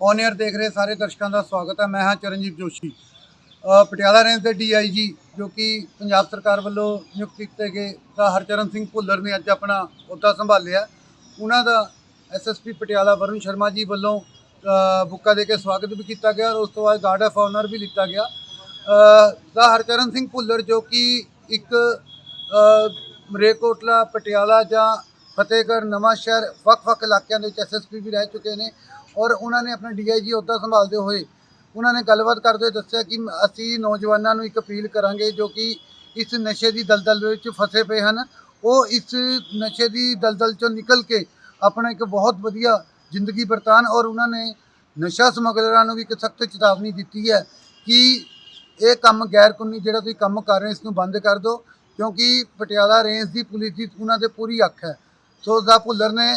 On air ਦੇਖ ਰਹੇ ਸਾਰੇ ਦਰਸ਼ਕਾਂ ਦਾ ਸਵਾਗਤ ਹੈ। ਮੈਂ ਹਾਂ ਚਰਨਜੀਤ ਜੋਸ਼ੀ। ਪਟਿਆਲਾ ਰੇਂਜ ਦੇ ਡੀਆਈਜੀ ਜੋ ਕਿ ਪੰਜਾਬ ਸਰਕਾਰ ਵੱਲੋਂ ਨਿਯੁਕਤ ਕੀਤੇ ਗਏ ਤਾਂ ਹਰਚਰਨ ਸਿੰਘ ਭੁੱਲਰ ਨੇ ਅੱਜ ਆਪਣਾ ਅਹੁਦਾ ਸੰਭਾਲਿਆ। ਉਹਨਾਂ ਦਾ ਐਸਐਸਪੀ ਪਟਿਆਲਾ ਵਰੁਣ ਸ਼ਰਮਾ ਜੀ ਵੱਲੋਂ ਅ, ਬੁੱਕਾ ਦੇ ਕੇ ਸਵਾਗਤ ਵੀ ਕੀਤਾ ਗਿਆ ਔਰ ਉਸ ਤੋਂ ਬਾਅਦ ਗਾਰਡ ਆਫ ਆਨਰ ਵੀ ਲਿੱਤਾ ਗਿਆ। ਤਾਂ ਹਰਚਰਨ ਸਿੰਘ ਭੁੱਲਰ ਜੋ ਕਿ ਇੱਕ ਮਰੇਕੋਟਲਾ ਪਟਿਆਲਾ ਜਾਂ ਫਤਿਹਗੜ੍ਹ ਨਵਾਂ ਸ਼ਹਿਰ ਵੱਖ-ਵੱਖ ਇਲਾਕਿਆਂ ਦੇ ਵਿੱਚ ਐਸਐਸਪੀ ਵੀ ਰਹਿ ਚੁੱਕੇ ਨੇ ਔਰ ਉਹਨਾਂ ਨੇ ਆਪਣਾ ਡੀਆਈਜੀ ਅਹੁਦਾ ਸੰਭਾਲਦੇ ਹੋਏ ਉਹਨਾਂ ਨੇ ਗੱਲਬਾਤ ਕਰਦੇ ਹੋਏ ਦੱਸਿਆ ਕਿ ਅਸੀਂ ਨੌਜਵਾਨਾਂ ਨੂੰ ਇੱਕ ਅਪੀਲ ਕਰਾਂਗੇ ਜੋ ਕਿ ਇਸ ਨਸ਼ੇ ਦੀ ਦਲਦਲ ਵਿੱਚ ਫਸੇ ਪਏ ਹਨ। ਉਹ ਇਸ ਨਸ਼ੇ ਦੀ ਦਲਦਲ ਚੋਂ ਨਿਕਲ ਕੇ ਆਪਣਾ ਇੱਕ ਬਹੁਤ ਵਧੀਆ ਜ਼ਿੰਦਗੀ ਬਰਤਾਨ ਔਰ ਉਹਨਾਂ ਨੇ ਨਸ਼ਾ ਸਮਗਲਰਾਂ ਨੂੰ ਵੀ ਇੱਕ ਸਖਤ ਚੇਤਾਵਨੀ ਦਿੱਤੀ ਹੈ ਕਿ ਇਹ ਕੰਮ ਗੈਰ ਕਾਨੂੰਨੀ ਜਿਹੜਾ ਤੁਸੀਂ ਕੰਮ ਕਰ ਰਹੇ ਇਸ ਨੂੰ ਬੰਦ ਕਰ ਦਿਓ ਕਿਉਂਕਿ ਪਟਿਆਲਾ ਰੇਂਜ ਦੀ ਪੁਲਿਸ ਦੀ ਉਹਨਾਂ ਦੇ ਪੂਰੀ ਅੱਖ ਹੈ। ਸੋ ਦਾ ਭੁੱਲਰ ਨੇ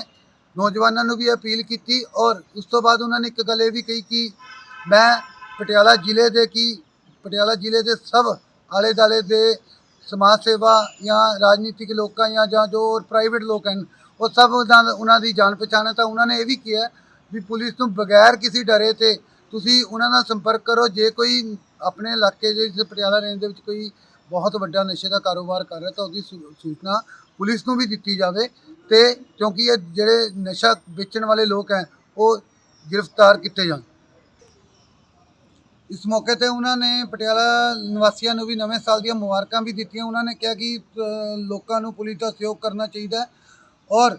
ਨੌਜਵਾਨਾਂ ਨੂੰ ਵੀ ਅਪੀਲ ਕੀਤੀ ਔਰ ਉਸ ਤੋਂ ਬਾਅਦ ਉਹਨਾਂ ਨੇ ਇੱਕ ਗੱਲ ਇਹ ਵੀ ਕਹੀ ਕਿ ਮੈਂ ਪਟਿਆਲਾ ਜ਼ਿਲ੍ਹੇ ਦੇ ਕੀ ਪਟਿਆਲਾ ਜ਼ਿਲ੍ਹੇ ਦੇ ਸਭ ਆਲੇ ਦਾਲੇ ਦੇ ਸਮਾਜ ਸੇਵਾ ਜਾਂ ਰਾਜਨੀਤਿਕ ਲੋਕਾਂ ਜਾਂ ਜਾਂ ਜੋ ਪ੍ਰਾਈਵੇਟ ਲੋਕ ਹਨ, ਉਹ ਸਭ ਉਹਨਾਂ ਦੀ ਜਾਣ ਪਛਾਣ ਹੈ ਤਾਂ ਉਹਨਾਂ ਨੇ ਇਹ ਵੀ ਕਿਹਾ ਵੀ ਪੁਲਿਸ ਨੂੰ ਬਗੈਰ ਕਿਸੇ ਡਰੇ ਤੇ ਤੁਸੀਂ ਉਹਨਾਂ ਨਾਲ ਸੰਪਰਕ ਕਰੋ, ਜੇ ਕੋਈ ਆਪਣੇ ਇਲਾਕੇ ਦੇ ਜਿਸ ਪਟਿਆਲਾ ਰੇਂਜ ਦੇ ਵਿੱਚ ਕੋਈ ਬਹੁਤ ਵੱਡਾ ਨਸ਼ੇ ਦਾ ਕਾਰੋਬਾਰ ਕਰ ਰਿਹਾ ਤਾਂ ਉਹਦੀ ਸੂ- ਸੂਚਨਾ ਪੁਲਿਸ ਨੂੰ ਵੀ ਦਿੱਤੀ ਜਾਵੇ ਤੇ ਕਿਉਂਕਿ ਇਹ ਜਿਹੜੇ ਨਸ਼ਾ ਵੇਚਣ ਵਾਲੇ ਲੋਕ ਹੈ, ਉਹ ਗ੍ਰਿਫਤਾਰ ਕੀਤੇ ਜਾਣ। ਇਸ ਮੌਕੇ ਤੇ ਉਹਨਾਂ ਨੇ ਪਟਿਆਲਾ ਨਿਵਾਸੀਆਂ ਨੂੰ ਵੀ ਨਵੇਂ ਸਾਲ ਦੀਆਂ ਮੁਬਾਰਕਾਂ ਵੀ ਦਿੱਤੀਆਂ। ਉਹਨਾਂ ਨੇ ਕਿਹਾ ਕਿ ਲੋਕਾਂ ਨੂੰ ਪੁਲਿਸ ਦਾ ਸਹਿਯੋਗ ਕਰਨਾ ਚਾਹੀਦਾ ਔਰ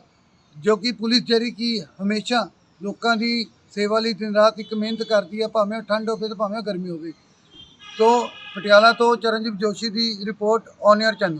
ਜੋ ਕਿ ਪੁਲਿਸ ਜਿਹੜੀ ਕਿ ਹਮੇਸ਼ਾ ਲੋਕਾਂ ਦੀ ਸੇਵਾ ਲਈ ਦਿਨ ਰਾਤ ਇੱਕ ਮਿਹਨਤ ਕਰਦੀ ਹੈ, ਭਾਵੇਂ ਠੰਡ ਹੋਵੇ ਤੇ ਭਾਵੇਂ ਗਰਮੀ ਹੋਵੇ। ਤੋਂ ਪਟਿਆਲਾ ਤੋਂ ਚਰਨਜੀਤ ਜੋਸ਼ੀ ਦੀ ਰਿਪੋਰਟ ਔਨ 에ਅਰ ਚੈਨਲ।